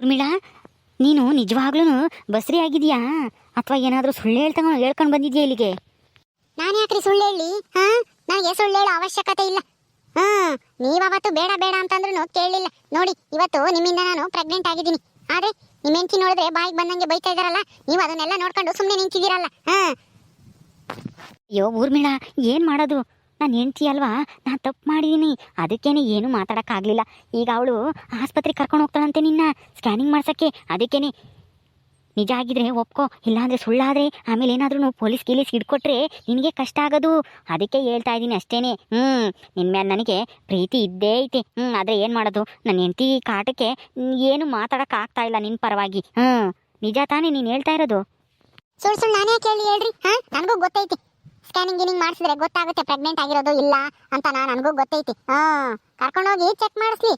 ಉರ್ಮಿಳಾ ನೀನು ನಿಜವಾಗ್ಲೂ ಬಸ್ರಿ ಆಗಿದ್ಯಾ? ಅಥವಾ ಏನಾದರೂ ಸುಳ್ಳು ಹೇಳ್ತಾ ಹೇಳ್ಕೊಂಡು ಬಂದಿದ್ಯಾ ಇಲ್ಲಿಗೆ? ನಾನು ಯಾಕ್ರಿ ಸುಳ್ಳು ಹೇಳಿ? ಹಾ? ನನಗೆ ಸುಳ್ಳು ಹೇಳೋ ಅವಶ್ಯಕತೆ ಇಲ್ಲ. ಹ್ಮ್ ನೀವತ್ತು ಬೇಡ ಬೇಡ ಅಂತಂದ್ರೂ ಕೇಳಲಿಲ್ಲ ನೋಡಿ ಇವತ್ತು ನಿಮ್ಮಿಂದ ನಾನು ಪ್ರೆಗ್ನೆಂಟ್ ಆಗಿದ್ದೀನಿ. ಆದ್ರೆ ನಿಮ್ಮ ಹೆಂಡತಿ ನೋಡಿದ್ರೆ ಬಾಯಿಗೆ ಬಂದಂಗೆ ಬೈತಾ ಇದಾರಲ್ಲ ನೀವು ಅದನ್ನೆಲ್ಲ ನೋಡ್ಕೊಂಡು ಸುಮ್ಮನೆ ನಿಂತಿದ್ದೀರಲ್ಲ. ಹಾ. ಅಯ್ಯೋ ಊರ್ಮಿಳಾ ಏನು ಮಾಡೋದು? ನಾನು ಹೆಂಡ್ತಿ ಅಲ್ವಾ? ನಾನು ತಪ್ಪು ಮಾಡಿದ್ದೀನಿ ಅದಕ್ಕೇನೆ ಏನೂ ಮಾತಾಡೋಕ್ಕಾಗಲಿಲ್ಲ. ಈಗ ಅವಳು ಆಸ್ಪತ್ರೆಗೆ ಕರ್ಕೊಂಡು ಹೋಗ್ತಾಳಂತೆ ನಿನ್ನ. ಸ್ಕ್ಯಾನಿಂಗ್ ಮಾಡ್ಸೋಕ್ಕೆ. ಅದಕ್ಕೇನೆ. ನಿಜ ಆಗಿದ್ರೆ ಒಪ್ಕೋ. ಇಲ್ಲಾಂದರೆ ಸುಳ್ಳಾದರೆ ಆಮೇಲೆ ಏನಾದ್ರೂ ಪೊಲೀಸ್ ಗೀಲೀಸ್ ಹಿಡ್ಕೊಟ್ರೆ ನಿನಗೆ ಕಷ್ಟ ಆಗೋದು. ಅದಕ್ಕೆ ಹೇಳ್ತಾ ಇದ್ದೀನಿ ಅಷ್ಟೇನೆ. ಹ್ಞೂ ನಿನ್ನ ಮೇಲೆ ನನಗೆ ಪ್ರೀತಿ ಇದ್ದೇ ಐತೆ. ಹ್ಞೂ ಆದರೆ ಏನು ಮಾಡೋದು? ನನ್ನ ಹೆಂಡತಿ ಕಾಟಕ್ಕೆ ಏನು ಮಾತಾಡೋಕೆ ಆಗ್ತಾ ಇಲ್ಲ ನಿನ್ನ ಪರವಾಗಿ. ಹ್ಞೂ ನಿಜ ತಾನೇ ನೀನು ಹೇಳ್ತಾ ಇರೋದು? ಸುಳ್ಳು ಸುಳ್ಳು ನಾನೇ ಕೇಳಿ ಹೇಳ್ರಿ. ಹಾಂ? ನನಗೂ ಗೊತ್ತೈತಿ. ಸ್ಕ್ಯಾನಿಂಗ್ ಗಿನಿಂಗ್ ಮಾಡಿಸಿದ್ರೆ ಗೊತ್ತಾಗುತ್ತೆ ಪ್ರೆಗ್ನೆಂಟ್ ಆಗಿರೋದು ಇಲ್ಲ ಅಂತ ನಾ ನನಗೂ ಗೊತ್ತೈತಿ. ಹಾ, ಕರ್ಕೊಂಡೋಗಿ ಚೆಕ್ ಮಾಡಿಸ್ಲಿ.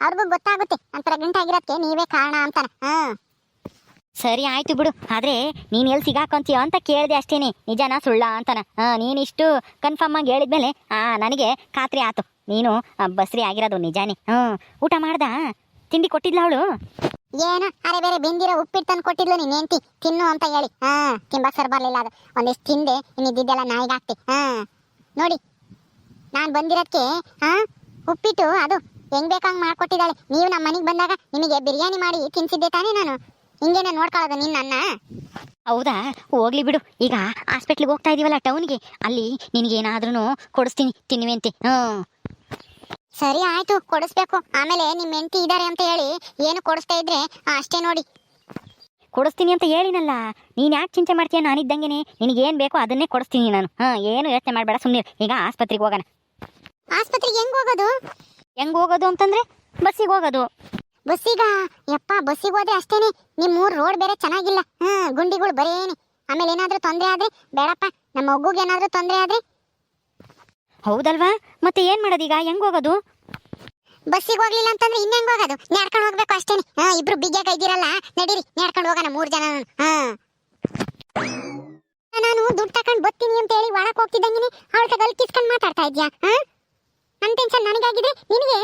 ಅವ್ರಿಗೂ ಗೊತ್ತಾಗುತ್ತೆ ನಾನು ಪ್ರೆಗ್ನೆಂಟ್ ಆಗಿರೋದಕ್ಕೆ ನೀವೇ ಕಾರಣ ಅಂತಾನೆ. ಹಾ. ಸರಿ ಆಯ್ತು ಬಿಡು, ಆದ್ರೆ ನೀನ್ ಎಲ್ಲಿ ಸಿಗಾಕೊಂತೀಯೋ ಅಂತ ಕೇಳಿದೆ ಅಷ್ಟೇನೆ. ನಿಜಾನ ಸುಳ್ಳ ಅಂತಾನ. ಹಾ ನೀನಿಷ್ಟು ಕನ್ಫರ್ಮ್ ಆಗಿ ಹೇಳಿದ್ಮೇಲೆ, ಆ, ನನಗೆ ಖಾತ್ರಿ ಆತು. ನೀನು ಬಸ್ರಿ ಆಗಿರೋದು ನಿಜಾನೇ. ಹ್ಮ್ ಊಟ ಮಾಡ್ದ? ತಿಂಡಿ ಕೊಟ್ಟಿದ್ಲ ಅವಳು? ಏನು? ಅರೆ ಬೇರೆ ಬೆಂದಿರೋ ಉಪ್ಪಿಟ್ಟು ತಂದು ಕೊಟ್ಟಿದ್ಲು ನೀನ್ ಹೆಂಡತಿ. ತಿನ್ನು ಅಂತ ಹೇಳಿ. ಹಾ ತಿಂಬಾ ಸರ್ ಬರ್ಲಿಲ್ಲ ಅದು. ಒಂದಿಷ್ಟು ತಿಂದೆ ಇನ್ನಿದ್ದೆಲ್ಲ ನಾಯಿಗೆ ಹಾಕ್ತಿ. ಹಾ, ನೋಡಿ. ನಾನು ಬಂದಿರೋದಕ್ಕೆ ಹಾ, ಉಪ್ಪಿಟ್ಟು ಅದು ಹೆಂಗ್ ಬೇಕಂಗ್ ಮಾಡ್ಕೊಟ್ಟಿದ್ದಾಳೆ. ನೀವು ನಮ್ಮ ಮನೆಗೆ ಬಂದಾಗ ನಿಮಗೆ ಬಿರಿಯಾನಿ ಮಾಡಿ ತಿನ್ಸಿದ್ದೆ ತಾನೇ ನಾನು. ಹಿಂಗೇನೆ ನೋಡ್ಕೊಳ್ಳೋದು ನಿನ್ನ ಅನ್ನ ಹೌದಾ? ಹೋಗ್ಲಿ ಬಿಡು. ಈಗ ಹಾಸ್ಪಿಟ್ಲಿಗೆ ಹೋಗ್ತಾ ಇದೀವಲ್ಲ ಟೌನ್ಗೆ ಅಲ್ಲಿ ನಿನಗೇನಾದ್ರೂ ಕೊಡಿಸ್ತೀನಿ, ತಿನ್ನುವಂತೆ. ಹ್ಮ್. ಸರಿ ಆಯ್ತು ಕೊಡಿಸ್ಬೇಕು. ಆಮೇಲೆ ನಿಮ್ಮ ಹೆಂಡತಿ ಇದ್ದಾರೆ ಅಂತ ಹೇಳಿ ಏನು ಕೊಡಿಸ್ತಾ ಇದ್ರೆ ಅಷ್ಟೇ ನೋಡಿ. ಕೊಡಿಸ್ತೀನಿ ಅಂತ ಹೇಳಿನಲ್ಲ ನೀನ್ ಯಾಕೆ ಚಿಂತೆ ಮಾಡ್ತೀಯ? ನಾನಿದ್ದಂಗೆನೆ ನಿನಗೇನು ಬೇಕೋ ಅದನ್ನೇ ಕೊಡಿಸ್ತೀನಿ ನಾನು. ಹಾ ಏನು ಯೋಚನೆ ಮಾಡಬೇಡ ಸುಮ್ಮನೆ ಈಗ ಆಸ್ಪತ್ರೆಗೆ ಹೋಗೋಣ. ಆಸ್ಪತ್ರೆಗೆ ಹೆಂಗ್ ಹೋಗೋದು? ಹೆಂಗ್ ಹೋಗೋದು ಅಂತಂದ್ರೆ ಬಸ್ಸಿಗೆ ಹೋಗೋದು. ಬಸ್ಸಿಗ? ಯಪ್ಪ ಬಸ್ಸಿಗೆ ಹೋದ್ರೆ ಅಷ್ಟೇನೆ. ನಿಮ್ಮ ಊರು ರೋಡ್ ಬೇರೆ ಚೆನ್ನಾಗಿಲ್ಲ. ಹ್ಮ್ ಗುಂಡಿಗಳು ಬರೇನೆ. ಆಮೇಲೆ ಏನಾದ್ರೂ ತೊಂದ್ರೆ ಆದ್ರೆ ಬೇಡಪ್ಪ ನಮ್ಮ ಮಗುಗೆ ಏನಾದ್ರೂ ತೊಂದರೆ ಆದ್ರೆ ಹೌದಲ್ವಾ? ಮತ್ತೆ ಏನ್ ಮಾಡೋದೀಗ? ಹೆಂಗ್ ಹೋಗೋದು? ಬಸ್ಸಿಗೆ ಹೋಗ್ಲಿಲ್ಲ ಅಂತಂದ್ರೆ ಇನ್ನೆಂಗ್ ಹೋಗೋದು? ನಡ್ಕೊಂಡು ಹೋಗ್ಬೇಕು ಅಷ್ಟೇ. ಹಾ, ಇಬ್ರು ಬಿಗ್ಯಾಗ ಇದ್ದೀರಲ್ಲ, ನಡೀರಿ, ನಡ್ಕೊಂಡು ಹೋಗೋಣ ಮೂರ್ ಜನ. ಹಾ. ನಾನು ದುಡ್ಡು ತಕೊಂಡ್ ಬರ್ತೀನಿ ಅಂತ ಹೇಳಿ ಒಳಕ್ ಹೋಗ್ತಿದ್ದಂಗೆ ಅವಳ ಗಲ್ ಕಿಸ್ಕೊಂಡ್ ಮಾತಾಡ್ತಾ ಇದ್ಯಾ? ಹಾ? ನನ್ ಟೆನ್ಷನ್ ನನಗಾಗಿದೆ. ನಿನಗೆ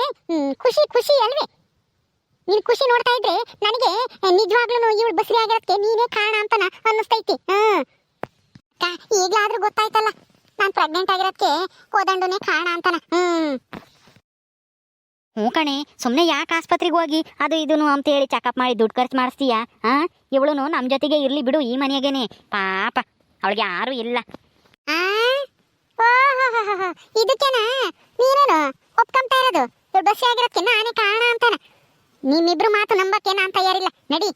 ಖುಷಿ ಖುಷಿ ಅಲ್ವೇ? ನೀನ್ ಖುಷಿ ನೋಡ್ತಾ ಇದ್ರೆ ನನಗೆ ನಿಜವಾಗ್ಲೂ ಇವಳು ಬಸ್ರಿ ಆಗಿರೋದಕ್ಕೆ ನೀನೇ ಕಾರಣ ಅಂತ ಅನ್ನಿಸ್ತೈತಿ. ಈಗಲಾದ್ರೂ ಈಗ್ಲಾದ್ರೂ ಗೊತ್ತಾಯ್ತಲ್ಲ. ನಾನ್ ಪ್ರೆಗ್ನೆಂಟ್ ಆಗಿರೋದಕ್ಕೆ ಕೋದಂಡುನೇ ಕಾರಣ ಅಂತನ. ಹ್ಮ್. ಹ್ಞೂ ಕಣೆ ಸುಮ್ಮನೆ ಯಾಕೆ ಆಸ್ಪತ್ರೆಗೆ ಹೋಗಿ ಅದು ಇದನ್ನು ಅಂತ ಹೇಳಿ ಚೆಕಪ್ ಮಾಡಿ ದುಡ್ಡು ಖರ್ಚು ಮಾಡಿಸ್ತೀಯಾ? ಹಾಂ ಇವಳು ನಮ್ಮ ಜೊತೆಗೆ ಇರ್ಲಿ ಬಿಡು ಈ ಮನೆಯಾಗೇನೆ. ಪಾಪ ಅವಳಿಗೆ ಯಾರು ಇಲ್ಲ. ಇದಕ್ಕೇನಾ? ನೀನೇನು ಒಪ್ಕೊಂತಾ ಇರೋದು? ಬಸ್ಸಿ ಆಗಿರೋದಕ್ಕೆ ನಾನೇ ಕಾರಣ ಅಂತಾನೆ. ನಿಮ್ಮಿಬ್ರು ಮಾತು ನಂಬಕ್ಕೆ ನಾನು ತಯಾರಿಲ್ಲ ನಡಿ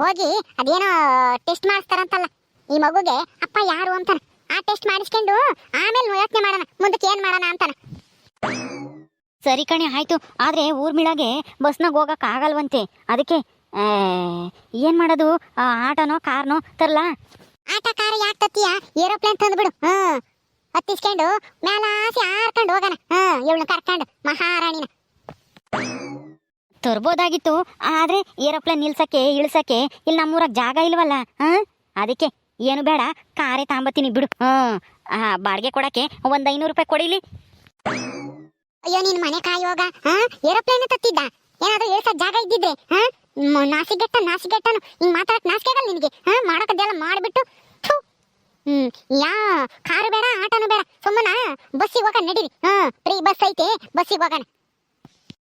ಹೋಗಿ ಅದೇನೋ ಟೆಸ್ಟ್ ಮಾಡಿಸ್ತಾರಂತಲ್ಲ. ಈ ಮಗುಗೆ ಅಪ್ಪ ಯಾರು ಅಂತಾನ. ಆ ಟೆಸ್ಟ್ ಮಾಡಿಸ್ಕೊಂಡು ಆಮೇಲೆ ಯೋಚನೆ ಮಾಡೋಣ ಮುಂದಕ್ಕೆ ಏನ್ ಮಾಡೋಣ ಅಂತಾನ. ಸರಿ ಕಣೆ ಆಯ್ತು. ಆದರೆ ಊರ್ಮಿಳಾಗೆ ಬಸ್ನಾಗ ಹೋಗಕ್ಕೆ ಆಗಲ್ವಂತೆ. ಅದಕ್ಕೆ ಆ, ಏನ್ ಮಾಡೋದು? ಆಟೋನೋ ಕಾರ್ನೋ ತರ್ಲಾ? ಆಟೋ ಕಾರ್ ಯಾಕೆ ತತ್ತೀಯ ಏರೋಪ್ಲೇನ್ ತಂದ್ಬಿಡು. ಹ್ಮ್ ಹತ್ತಿಸ್ಕೊಂಡು ಮ್ಯಾಲ ಆಸೆ ಹಾರ್ಕೊಂಡು ಹೋಗೋಣ. ಹ್ಮ್ ಇವಳನ್ನ ಕರ್ಕೊಂಡು ಮಹಾರಾಣಿನ. ತರ್ಬೋದಾಗಿತ್ತು. ಆದ್ರೆ ಏರೋಪ್ಲೇನ್ ನಿಲ್ಸಕ್ಕೆ ಇಳ್ಸಕ್ಕೆ ಇಲ್ಲಿ ನಮ್ಮೂರಾಗ ಜಾಗ ಇಲ್ವಲ್ಲ ಹಾಂ? ಅದಕ್ಕೆ ಏನು ಬೇಡ ಕಾರೇ ತಾಂಬತ್ತೀನಿ ಬಿಡು. ಆ, ಬಾಡಿಗೆ ಕೊಡಕ್ಕೆ ಒಂದ್ ಐನೂರು ರೂಪಾಯಿ ಕೊಡಿಲಿ. ಅಯ್ಯೋ ನೀನ್ ಮನೆ ಕಾಯೋಗ ಹಾ ಏರೋಪ್ಲೇನ್ ತತ್ತಿದ್ದ ಏನಾದ್ರೂ ಇಳ್ಸೋ ಜಾಗ ಇದ್ದಿದ್ರೆ ಹಾ? ನಾಸಿಗೆಟ್ಟ ನಾಸಿಗೆಟ್ಟನು ಹಿಂಗ್ ಮಾತಾಡಕ್ ನಾಸಿಕೆಗಲ್ಲ ನಿನಗೆ ಹಾ? ಮಾಡಕದ್ದೆಲ್ಲ ಮಾಡ್ಬಿಟ್ಟು. ಥು. ಹ್ಮ್ ಯಾ ಕಾರು ಬೇಡ ಆಟೋನು ಬೇಡ. ಸುಮ್ಮನ ಬಸ್ಸಿಗೆ ಹೋಗೋಣ ನಡೀರಿ. ಹಾ ಫ್ರೀ ಬಸ್ ಐತೆ ಬಸ್ಸಿಗೆ ಹೋಗೋಣ.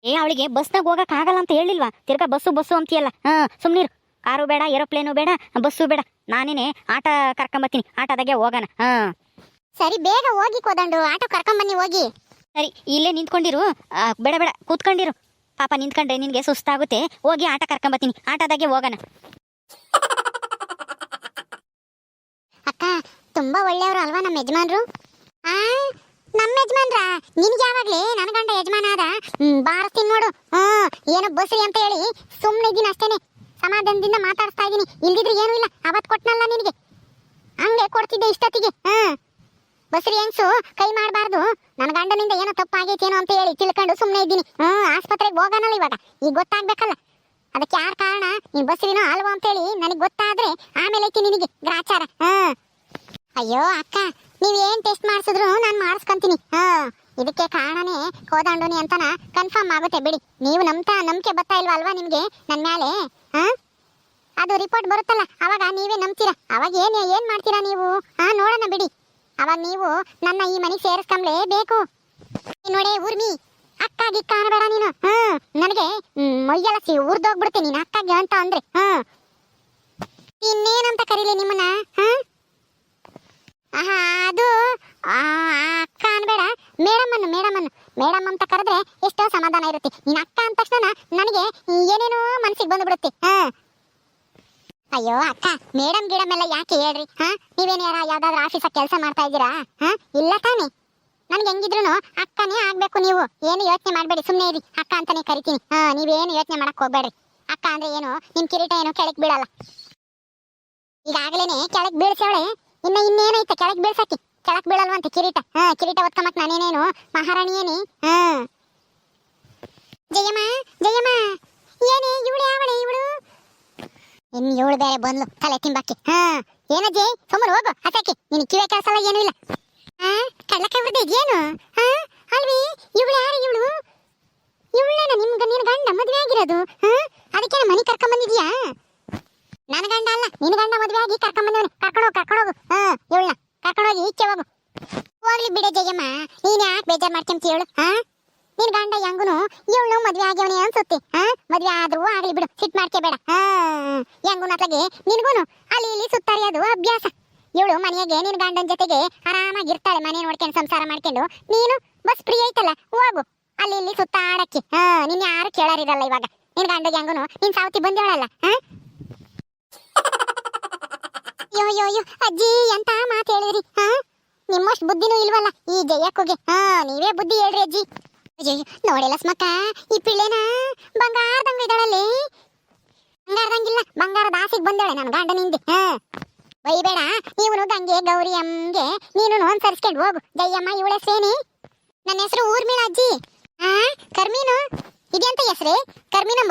ಏ ಅವಳಿಗೆ ಬಸ್ನಾಗ ಹೋಗಕ್ ಆಗಲ್ಲ ಅಂತ ಹೇಳಿಲ್ವಾ? ತಿರ್ಗಾ ಬಸ್ಸು ಬಸ್ಸು ಅಂತೀಯಲ್ಲ. ಹಾ ಸುಮ್ನಿರು. ಕಾರು ಬೇಡ ಏರೋಪ್ಲೇನು ಬೇಡ ಬಸ್ಸು ಬೇಡ. ನಾನೇನೆ ಆಟ ಕರ್ಕೊಂಬತ್ತೀನಿ. ಆಟದಾಗೆ ಹೋಗೋಣ. ಹಾ. ಸರಿ ಬೇಗ ಹೋಗಿ ಕೋದಂಡು. ಆಟೋ ಕರ್ಕೊಂಬನ್ನಿ ಹೋಗಿ. ಸರಿ ಇಲ್ಲೇ ನಿಂತ್ಕೊಂಡಿರು. ಬೇಡ ಬೇಡ ಕೂತ್ಕೊಂಡಿರು. ಪಾಪ ನಿಂತ್ಕೊಂಡ್ರೆ ನಿನ್ಗೆ ಸುಸ್ತಾಗುತ್ತೆ. ಹೋಗಿ ಆಟ ಕರ್ಕೊಂಬತ್ತೀನಿ. ಆಟದಾಗೆ ಹೋಗೋಣ. ಅಕ್ಕ ತುಂಬಾ ಒಳ್ಳೆಯವರು ಅಲ್ವಾ ನಮ್ಮ ಯಜಮಾನ್ರು? ಆ ನಮ್ಮ ಯಜಮಾನ್ರ? ನಿನ್ಗೆ ಯಾವಾಗ್ಲೇ ನನ್ನ ಗಂಡ ಯಜಮಾನ ಆದ? ಬಾರಿಸ್ತೀನಿ ನೋಡು. ಹ್ಮ್ ಏನೋ ಬಸ್ರಿ ಅಂತ ಹೇಳಿ ಸುಮ್ಮನೆ ಇದ್ದೀನಿ ಅಷ್ಟೇನೆ. ಸಮಾಧಾನದಿಂದ ಮಾತಾಡ್ತಾ ಇದ್ದೀನಿ ಇಲ್ದಿದ್ರೆ ಏನೂ ಇಲ್ಲ. ಅವತ್ ಕೊಟ್ಟನಲ್ಲ ನಿನಗೆ. ಹಂಗೆ ಕೊಡ್ತಿದ್ದೆ ಇಷ್ಟೊತ್ತಿಗೆ. ಹಾಂ. ಬಸ್ರಿ ಹೆಂಗ್ಸು? ಕೈ ಮಾಡಬಾರ್ದು. ನನ್ನ ಗಂಡನಿಂದ ಏನೋ ತಪ್ಪಾಗೈತೇನೋ ಅಂತ ಹೇಳಿ ತಿಳ್ಕೊಂಡು ಸುಮ್ಮನೆ ಇದ್ದೀನಿ. ಹ್ಞೂ, ಆಸ್ಪತ್ರೆಗೆ ಹೋಗೋಣಲ್ಲ ಇವಾಗ. ಈಗ ಗೊತ್ತಾಗ್ಬೇಕಲ್ಲ. ಅದಕ್ಕೆ ಯಾರ ಕಾರಣ? ನೀನು ಬಸ್ರಿನೋ ಅಲ್ವೋ ಅಂತೇಳಿ ನನಗೆ ಗೊತ್ತಾದ್ರೆ ಆಮೇಲೆ ಐತಿ ನಿನಗೆ. ಗ್ರಾಚಾರ. ಹ್ಮ್ ಅಯ್ಯೋ, ಅಕ್ಕ, ನೀವು ಏನು ಟೆಸ್ಟ್ ಮಾಡಿಸಿದ್ರು ನಾನು ಮಾಡಿಸ್ಕೊಂತೀನಿ. ಹಾ. ಇದಕ್ಕೆ ಕಾರಣನೇ ಕೋದಾಂಡೋನಿ ಅಂತನ ಕನ್ಫರ್ಮ್ ಆಗುತ್ತೆ, ಬಿಡಿ. ನೀವು ನಂಬ್ತಾ ನಂಬಿಕೆ ಬರ್ತಾ ಇಲ್ವಾ ಅಲ್ವಾ ನಿಮ್ಗೆ? ನನ್ನ ಮೇಲೆ ಹಾ? ಅದು ರಿಪೋರ್ಟ್ ಬರುತ್ತಲ್ಲ, ಅವಾಗ ನೀವೇ ನಂಬ್ತೀರಾ? ಅವಾಗ ಏನು, ಏನ್ ಮಾಡ್ತೀರಾ ನೀವು? ಹಾ, ನೋಡೋಣ ಬಿಡಿ. ಅವಾಗ ನೀವು ನನ್ನ ಈ ಮನೆಗೆ ಸೇರಿಸ್ಕೊಂಬ್ಲೇಬೇಕು ನೋಡಿ ಊರ್ಮಿ ಅಕ್ಕಾಗಿ ಕಾಣಬೇಡ ನೀನು. ಹ್ಮ್ ನನಗೆ ಮೈಯೆಲ್ಲ ಸಿ ನೀನು ಅಕ್ಕಗೆ ಅಂತ ಅಂದ್ರೆ. ಹ್ಮ್ ಇನ್ನೇನಂತ ಕರೀಲಿ ನಿಮ್ಮನ್ನ ಹ್ಮ್ ಆಹಾ ಅದು ಆ, ಅಕ್ಕ ಅನ್ಬೇಡ ಮೇಡಮ್ ಅನ್ನು ಮೇಡಮ್ ಅಂತ ಕರೆದ್ರೆ ಎಷ್ಟೋ ಸಮಾಧಾನ ಇರುತ್ತೆ. ನಿನ್ನ ಅಕ್ಕ ಅಂದ ತಕ್ಷಣ ನನಗೆ ಏನೇನೋ ಮನ್ಸಿಗೆ ಬಂದ್ಬಿಡುತ್ತೆ. ಹಾ. ಅಯ್ಯೋ, ಅಕ್ಕ, ಮೇಡಮ್ ಗಿಡಮ್ ಎಲ್ಲ ಯಾಕೆ ಹೇಳ್ರಿ? ಹಾ? ನೀವೇನು ಯಾರ ಯಾವ್ದಾದ್ರು ಆಫೀಸಾಗ ಕೆಲಸ ಮಾಡ್ತಾ ಇದ್ದೀರಾ? ಹಾ? ಇಲ್ಲ ತಾನೆ. ನನ್ಗೆ ಹೆಂಗಿದ್ರು ಅಕ್ಕನೇ ಆಗ್ಬೇಕು ನೀವು. ಏನು ಯೋಚನೆ ಮಾಡಬೇಡಿ ಸುಮ್ಮನೆ ಇರಿ. ಅಕ್ಕ ಅಂತಾನೆ ಕರಿತೀನಿ. ಹಾ, ನೀವೇನು ಯೋಚನೆ ಮಾಡಕ್ ಹೋಗ್ಬೇಡ್ರಿ. ಅಕ್ಕ ಅಂದ್ರೆ ಏನು? ನಿಮ್ ಕಿರೀಟ ಏನು ಕೆಳಗ್ ಬೀಳಲ್ಲ? ಈಗಾಗ್ಲೇನೆ ಕೆಳಗ್ ಬೀಳ್ಸವಳೆ. ಇನ್ನ ಇನ್ನೇನೈತೆ? ಕೆಳಗ್ ಬೀಳ್ಸಕ್ಕೆ. ಕೆಳಕ್ ಬೀಳಲ್ವಂತೆ ಕಿರೀಟ? ಹಾ, ಕಿರೀಟ ಒತ್ಕೊಂಬಕ್ ನಾನೇನೇನು? ಮಹಾರಾಣಿ ಏನಿ ಹಾ. ಜಯಮ್ಮ ಜಯಮ್ಮ. ಏನೇ, ಇವಳು ಯಾವಳೆ ಇವಳು? ಇನ್ ಇವಳು ಬೇರೆ ಬಂದ್ಲು. ತಲೆ ತಿಂಬಾಕಿ. ಹಾ. ಜೈ ಸುಮ್ಮನೆ ಹೋಗು ಹಸಕ್ಕೆ ನಿನ್ ಕಿವೆ ಕೆಲಸ ಏನೂ ಇಲ್ಲ. ಹಾ ಕಳ್ಳಕ್ಕೆ ಬರ್ದೆ ಏನು ಹಾ, ಅಲ್ವಿ, ಇವಳು ಯಾರು ಇವಳು? ಇವಳೇನ ನಿಮ್ ಗ- ನಿನ್ ಗಂಡ ಮದ್ವೆ ಆಗಿರೋದು? ಹಾ, ಅದಕ್ಕೆ ಮನಿ ಕರ್ಕೊಂಡ್ ಬಂದಿದ್ಯಾ? ನನ್ನ ಗಂಡ ಅಲ್ಲ, ನಿನ್ ಗಂಡ ಮದ್ವೆ ಆಗಿ ಕರ್ಕೊಂಡ್ ಬಂದವನು. ಕರ್ಕೊಂಡು ಹೋಗು ಕರ್ಕೊಂಡು ಹೋಗು. ಇವಳನ್ನ. ಕರ್ಕೊಂಡು ಹೋಗಿ ಈಚೆ ಹೋಗು. ಹೋಗ್ಲಿ ಬಿಡ ಜಯಮ್ಮ. ನೀನ್ ಯಾಕೆ ಬೇಜಾರ್ ಮಾಡ್ಕೊಂತಿ ಹೇಳು, ಹಾ? ನಿನ್ ಗಂಡ ಹೆಂಗುನು ಇವಳು ಮದ್ವೆ ಆಗ್ಯವನೇ ಅನ್ಸುತ್ತೆ, ಹಾ? ಮದ್ವೆ ಆದ್ರೂ ಆಗ್ಲಿ ಬಿಡು ಸಿಟ್ ಮಾಡ್ಕೋಬೇಡ ಹಾ? ಹೆಂಗುನ ಅತ್ಲಾಗೆ ನಿನ್ಗೂನು ಅಲ್ಲಿ ಇಲ್ಲಿ ಸುತ್ತಾರಿಯೋದು ಅಭ್ಯಾಸ. ಇವಳು ಮನೆಯಾಗೆ ನಿನ್ ಗಂಡನ ಜೊತೆಗೆ ಆರಾಮಾಗಿ ಇರ್ತಾಳೆ ಮನೆ ನೋಡ್ಕೊಂಡು ಸಂಸಾರ ಮಾಡ್ಕೊಂಡು. ನೀನು ಬಸ್ ಫ್ರೀ ಐತಲ್ಲ, ಹೋಗು. ಅಲ್ಲಿ ಇಲ್ಲಿ ಸುತ್ತಾಡಕ್ಕೆ, ಹಾ? ನಿನ್ ಯಾರು ಕೇಳಾರಿರಲ್ಲ ಇವಾಗ. ನಿನ್ ಗಂಡ ಹೆಂಗುನು ನಿನ್ ಸಾವತಿ ಬಂದೇಳಲ್ಲ ಹಾ? ಯೋ ಯೋ ಯೋ ಅಜ್ಜಿ ಎಂತ ಮಾತು ಹೇಳಿದ್ರಿ ಹಾ? ನಿಮ್ಮಷ್ಟು ಬುದ್ಧಿನೂ ಇಲ್ವಲ್ಲ ಈ ಜಯಕ್ಕುಗೆ. ಹಾ ನೀವೇ ಬುದ್ಧಿ ಹೇಳ್ರಿ ಅಜ್ಜಿ. ಅಯ್ಯೋ ನೋಡಿಲ್ಲ ಸ್ಮಕ್ಕ ಈ ಪಿಳ್ಳೆನ? ಬಂಗಾರದಂಗ ಇದ್ದಾಳಲ್ಲಿ? ಬಂಗಾರದಂಗಿಲ್ಲ ಬಂಗಾರದ ಆಸೆಗೆ ಬಂದಾಳೆ ನನ್ನ ಗಂಡನಿಂದ ಹಾ? ಬೈಬೇಡ ಇವನು ಗಂಗೆ ಗೌರಿ ಅಮ್ಮಗೆ ನೀನು ಅನ್ಸರಿಸ್ಕೊಂಡು ಹೋಗು ಜಯಮ್ಮ ಇವಳ ಸೇನಿ. ನನ್ನ ಹೆಸರು ಊರ್ಮಿಳ ಅಜ್ಜಿ. ಹಾ ಕರ್ಮೀನು? ಇದೆಂತ ಹೆಸ್ರೇ? ಕರ್ಮೀನ್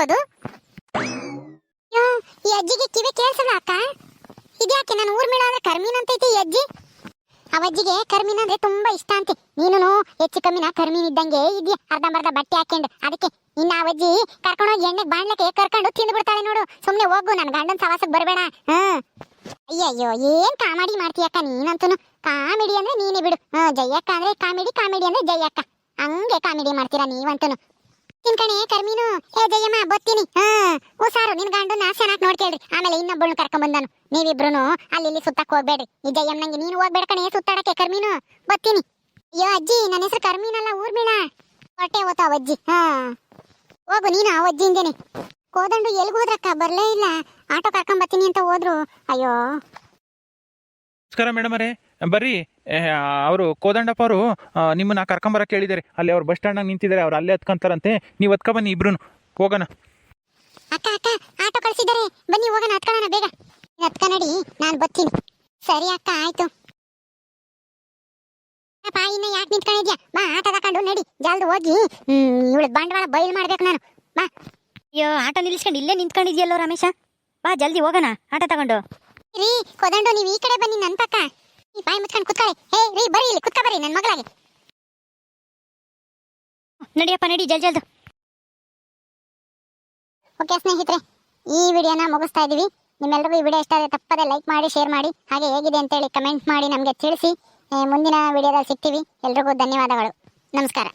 ಅಯ್ಯೋ, ಈ ಅಜ್ಜಿಗೆ ಕಿವಿ ಕೇಳಿಸಲ್ಲ ಅಕ್ಕ? ಇದ್ಯಾಕೆ ನಾನು ಊರ್ಮಿಳ ಅಂದ್ರೆ ಕರ್ಮೀನ್ ಅಂತೈತಿ ಅಜ್ಜಿ. ಅವಜ್ಜಿಗೆ ಕರ್ಮೀನ್ ಅಂದ್ರೆ ತುಂಬಾ ಇಷ್ಟ ಅಂತೆ. ನೀನು ಹೆಚ್ಚು ಕಮ್ಮಿನ ಕರ್ಮೀನ್ ಇದ್ದಂಗೆ ಇದ್ಯ. ಅರ್ಧಂಬರ್ಧ ಬಟ್ಟೆ ಹಾಕೊಂಡು ಅದಕ್ಕೆ ಇನ್ನ ಅವಜ್ಜಿ ಕರ್ಕೊಂಡೋಗಿ ಎಣ್ಣೆ ಬಾಣ್ಲಕ್ಕೆ ಕರ್ಕೊಂಡು ತಿಂದು ಬಿಡ್ತಾಳೆ ನೋಡು. ಸುಮ್ನೆ ಹೋಗು ನನ್ನ ಗಂಡನ ಸವಾಸಕ್ಕೆ ಬರಬೇಡ. ಹ್ಮ್. ಅಯ್ಯಯ್ಯೋ, ಏನ್ ಕಾಮಿಡಿ ಮಾಡ್ತೀಯಕ್ಕ ನೀನಂತೂ ಕಾಮಿಡಿ ಅಂದ್ರೆ ನೀನೇ ಬಿಡು. ಹ್ಮ್, ಜಯಕ್ಕ ಅಂದ್ರೆ ಕಾಮಿಡಿ ಕಾಮಿಡಿ ಅಂದ್ರೆ ಜಯಕ್ಕ. ಹಂಗೆ ಕಾಮಿಡಿ ಮಾಡ್ತೀರಾ ನೀವಂತೂ ತಿನ್ಕಣೆ ಕರ್ಮೀನು. ಏ ಜಯಮ್ಮ, ಬತ್ತೀನಿ. ಹಾ ಹುಷಾರು, ನಿನ್ ಗಂಡನ ಚೆನ್ನಾಗಿ ನೋಡ್ಕೇಳ್ರಿ. ಆಮೇಲೆ ಇನ್ನೊಬ್ಬಳನ್ನ ಕರ್ಕೊಂಡ್ ಬಂದನು ನೀವಿಬ್ರು ಅಲ್ಲಿ ಇಲ್ಲಿ ಸುತ್ತಕ್ ಹೋಗ್ಬೇಡ್ರಿ. ನಿಜ ನಂಗೆ ನೀನು ಹೋಗ್ಬೇಡ ಕಣೆ ಸುತ್ತಾಡಕ್ಕೆ ಕರ್ಮೀನು. ಬತ್ತೀನಿ ಅಯ್ಯೋ ಅಜ್ಜಿ ನನ್ನ ಹೆಸರು ಕರ್ಮೀನಲ್ಲ ಊರ್ಮಿಳ. ಹೊಟ್ಟೆ ಓತಾವ ಅಜ್ಜಿ ಹಾ. ಹೋಗು ನೀನು ಆ ಅಜ್ಜಿಯಿಂದೇನೆ ಕೋದಂಡು ಎಲ್ಲಿಗೆ ಹೋದ್ರಕ್ಕ? ಬರ್ಲೇ ಇಲ್ಲ. ಆಟೋ ಕರ್ಕೊಂಡ್ ಬರ್ತೀನಿ ಅಂತ ಹೋದ್ರು. ಅಯ್ಯೋ. ನಮಸ್ಕಾರ ಮೇಡಮ್ ಅರೇ ಬರ್ರಿ. ಅವರು ಕೋದಂಡಪ್ಪ ಅವರು ನಿಮ್ಮನ್ನ ಕರ್ಕೊಂಬರಕ್ಕೆ ಹೇಳಿದ್ದಾರೆ. ಅಲ್ಲಿ ಅವ್ರು ಬಸ್ ಸ್ಟ್ಯಾಂಡ್ ನಿಂತಿದ್ದಾರೆ. ಅವ್ರು ಅಲ್ಲೇ ಹತ್ಕೊಂತಾರಂತೆ. ನೀವು ಹತ್ಕೊ ಬನ್ನಿ ಇಬ್ರು ಹೋಗೋಣ. ಅಕ್ಕ ಅಕ್ಕ ಆಟೋ ಕಳಿಸಿದ್ದಾರೆ. ಬನ್ನಿ ಹೋಗೋಣ ಹತ್ಕೊಳ್ಳೋಣ ಬೇಗ. ನೀನ್ ನಡಿ ನಾನು ಬರ್ತೀನಿ ಸರಿ ಅಕ್ಕ ಆಯ್ತು. ಅಪ್ಪ ಇನ್ನ ಯಾಕೆ ನಿಂತ್ಕೊಂಡಿದ್ಯಾ ಬಾ ಆಟ ತಕೊಂಡು ನಡಿ ಜಲ್ದಿ ಹೋಗಿ. ಇವಳು ಬಂಡವಾಳ ಬಯಲು ಮಾಡ್ಬೇಕು ನಾನು. ಬಾ. ಅಯ್ಯೋ ಆಟ ನಿಲ್ಲಿಸ್ಕೊಂಡು ಇಲ್ಲೇ ನಿಂತ್ಕೊಂಡಿದ್ಯಲ್ಲೋ ರಮೇಶ? ಬಾ ಜಲ್ದಿ ಹೋಗೋಣ ಆಟ ತಗೊಂಡು. ರೀ ಕೊದಂಡು ನೀವು ಈ ಕಡೆ ಬನ್ನಿ ನನ್ನ ಪಕ್ಕ. ಈ ಬಾಯಿ ಮುಚ್ಕೊಂಡು ಕುತ್ಕೊಳ್ಳಿ. ಹೇ ರೀ ಬರೀ ಇಲ್ಲಿ ಕುತ್ಕ ಬರ್ರಿ ನನ್ನ ಮಗಳಾಗೆ. ನಡಿಯಪ್ಪ ನಡಿ ಜಲ್ ಜಲ್ದು. ಓಕೆ ಸ್ನೇಹಿತರೆ ಈ ವಿಡಿಯೋನ ಮುಗಿಸ್ತಾ ಇದೀವಿ. ನಿಮ್ಮೆಲ್ಲರಿಗೂ ಈ ವಿಡಿಯೋ ಇಷ್ಟ ಆದರೆ ತಪ್ಪದೆ ಲೈಕ್ ಮಾಡಿ ಶೇರ್ ಮಾಡಿ, ಹಾಗೆ ಹೇಗಿದೆ ಅಂತೇಳಿ ಕಮೆಂಟ್ ಮಾಡಿ ನಮಗೆ ತಿಳಿಸಿ. ಮುಂದಿನ ವಿಡಿಯೋದಲ್ಲಿ ಸಿಗ್ತೀವಿ. ಎಲ್ರಿಗೂ ಧನ್ಯವಾದಗಳು. ನಮಸ್ಕಾರ.